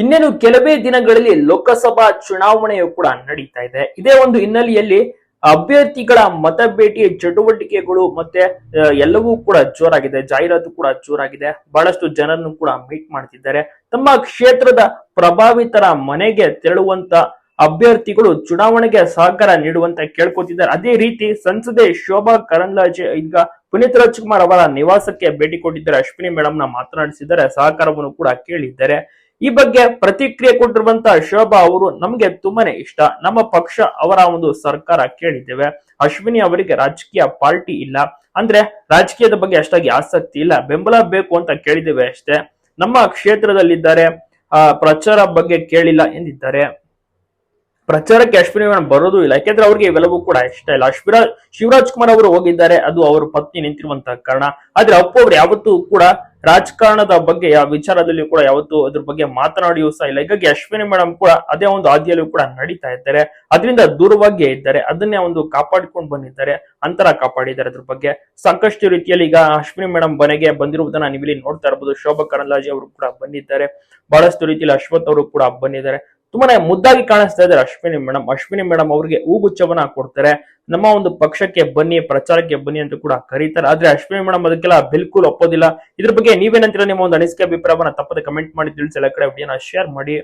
ಇನ್ನೇನು ಕೆಲವೇ ದಿನಗಳಲ್ಲಿ ಲೋಕಸಭಾ ಚುನಾವಣೆಯು ಕೂಡ ನಡೀತಾ ಇದೆ. ಇದೇ ಒಂದು ಹಿನ್ನೆಲೆಯಲ್ಲಿ ಅಭ್ಯರ್ಥಿಗಳ ಮತಬೇಟಿ ಚಟುವಟಿಕೆಗಳು ಮತ್ತೆ ಎಲ್ಲವೂ ಕೂಡ ಜೋರಾಗಿದೆ. ಜಾಹೀರಾತು ಕೂಡ ಜೋರಾಗಿದೆ. ಬಹಳಷ್ಟು ಜನರನ್ನು ಕೂಡ ಮೀಟ್ ಮಾಡ್ತಿದ್ದಾರೆ. ತಮ್ಮ ಕ್ಷೇತ್ರದ ಪ್ರಭಾವಿತರ ಮನೆಗೆ ತೆರಳುವಂತ ಅಭ್ಯರ್ಥಿಗಳು ಚುನಾವಣೆಗೆ ಸಹಕಾರ ನೀಡುವಂತ ಕೇಳ್ಕೊತಿದ್ದಾರೆ. ಅದೇ ರೀತಿ ಸಂಸದೆ ಶೋಭಾ ಕರಂದ್ಲಾಜೆ ಈಗ ಪುನೀತ್ ರಾಜ್ಕುಮಾರ್ ಅವರ ನಿವಾಸಕ್ಕೆ ಭೇಟಿ ಕೊಟ್ಟಿದ್ದಾರೆ. ಅಶ್ವಿನಿ ಮೇಡಮ್ನ ಮಾತನಾಡಿಸಿದ್ದಾರೆ. ಸಹಕಾರವನ್ನು ಕೂಡ ಕೇಳಿದ್ದಾರೆ. ಈ ಬಗ್ಗೆ ಪ್ರತಿಕ್ರಿಯೆ ಕೊಟ್ಟಿರುವಂತಹ ಶೋಭಾ ಅವರು ನಮಗೆ ತುಂಬಾನೇ ಇಷ್ಟ. ನಮ್ಮ ಪಕ್ಷ ಅವರ ಒಂದು ಸರ್ಕಾರ ಕೇಳಿದ್ದೇವೆ. ಅಶ್ವಿನಿ ಅವರಿಗೆ ರಾಜಕೀಯ ಪಾರ್ಟಿ ಇಲ್ಲ. ಅಂದ್ರೆ ರಾಜಕೀಯದ ಬಗ್ಗೆ ಅಷ್ಟಾಗಿ ಆಸಕ್ತಿ ಇಲ್ಲ. ಬೆಂಬಲ ಬೇಕು ಅಂತ ಕೇಳಿದ್ದೇವೆ ಅಷ್ಟೇ. ನಮ್ಮ ಕ್ಷೇತ್ರದಲ್ಲಿದ್ದಾರೆ, ಆ, ಪ್ರಚಾರ ಬಗ್ಗೆ ಕೇಳಿಲ್ಲ ಎಂದಿದ್ದಾರೆ. ಪ್ರಚಾರಕ್ಕೆ ಅಶ್ವಿನಿ ಬರೋದು ಇಲ್ಲ. ಯಾಕೆಂದ್ರೆ ಅವ್ರಿಗೆ ಇವೆಲ್ಲವೂ ಕೂಡ ಇಷ್ಟ ಇಲ್ಲ. ಅಶ್ವಿರಾ ಶಿವರಾಜ್ ಕುಮಾರ್ ಅವರು ಹೋಗಿದ್ದಾರೆ. ಅದು ಅವರ ಪತ್ನಿ ನಿಂತಿರುವಂತಹ ಕಾರಣ. ಆದ್ರೆ ಅಪ್ಪು ಅವರು ಯಾವತ್ತೂ ಕೂಡ ರಾಜಕಾರಣದ ಬಗ್ಗೆ ಯಾವ ವಿಚಾರದಲ್ಲಿ ಕೂಡ ಯಾವತ್ತು ಅದ್ರ ಬಗ್ಗೆ ಮಾತನಾಡಿಯೂ ಸಹ ಇಲ್ಲ. ಹೀಗಾಗಿ ಅಶ್ವಿನಿ ಮೇಡಮ್ ಕೂಡ ಅದೇ ಒಂದು ಹಾದಿಯಲ್ಲೂ ಕೂಡ ನಡೀತಾ ಇದ್ದಾರೆ. ಅದರಿಂದ ದುರ್ಭಾಗ್ಯ ಇದ್ದಾರೆ. ಅದನ್ನೇ ಒಂದು ಕಾಪಾಡಿಕೊಂಡು ಬಂದಿದ್ದಾರೆ, ಅಂತರ ಕಾಪಾಡಿದ್ದಾರೆ ಅದ್ರ ಬಗ್ಗೆ. ಸಾಕಷ್ಟು ರೀತಿಯಲ್ಲಿ ಈಗ ಅಶ್ವಿನಿ ಮೇಡಮ್ ಮನೆಗೆ ಬಂದಿರುವುದನ್ನ ನೀವಿಲ್ಲಿ ನೋಡ್ತಾ ಇರಬಹುದು ಶೋಭಾ ಕರಂದ್ಲಾಜೆ ಅವರು ಕೂಡ ಬಂದಿದ್ದಾರೆ. ಬಹಳಷ್ಟು ರೀತಿಯಲ್ಲಿ ಅಶ್ವಥ್ ಅವರು ಕೂಡ ಬಂದಿದ್ದಾರೆ. ತುಂಬಾನೇ ಮುದ್ದಾಗಿ ಕಾಣಿಸ್ತಾ ಇದ್ದಾರೆ ಅಶ್ವಿನಿ ಮೇಡಮ್ ಅಶ್ವಿನಿ ಮೇಡಮ್ ಅವರಿಗೆ ಹೂಗುಚ್ಛವನ್ನ ಕೊಡ್ತಾರೆ. ನಮ್ಮ ಒಂದು ಪಕ್ಷಕ್ಕೆ ಬನ್ನಿ, ಪ್ರಚಾರಕ್ಕೆ ಬನ್ನಿ ಅಂತ ಕೂಡ ಕರೀತಾರೆ. ಆದ್ರೆ ಅಶ್ವಿನಿ ಮೇಡಮ್ ಅದಕ್ಕೆಲ್ಲ ಬಿಲ್ಕುಲ್ ಒಪ್ಪೋದಿಲ್ಲ. ಇದ್ರ ಬಗ್ಗೆ ನೀವೇನಂತೀರ ನಿಮ್ಮ ಒಂದು ಅನಿಸಿಕೆ ಅಭಿಪ್ರಾಯವನ್ನ ತಪ್ಪದೆ ಕಮೆಂಟ್ ಮಾಡಿ ತಿಳಿಸಿ. ಎಲ್ಲ ಕಡೆ ವಿಡಿಯೋನ ಶೇರ್ ಮಾಡಿ.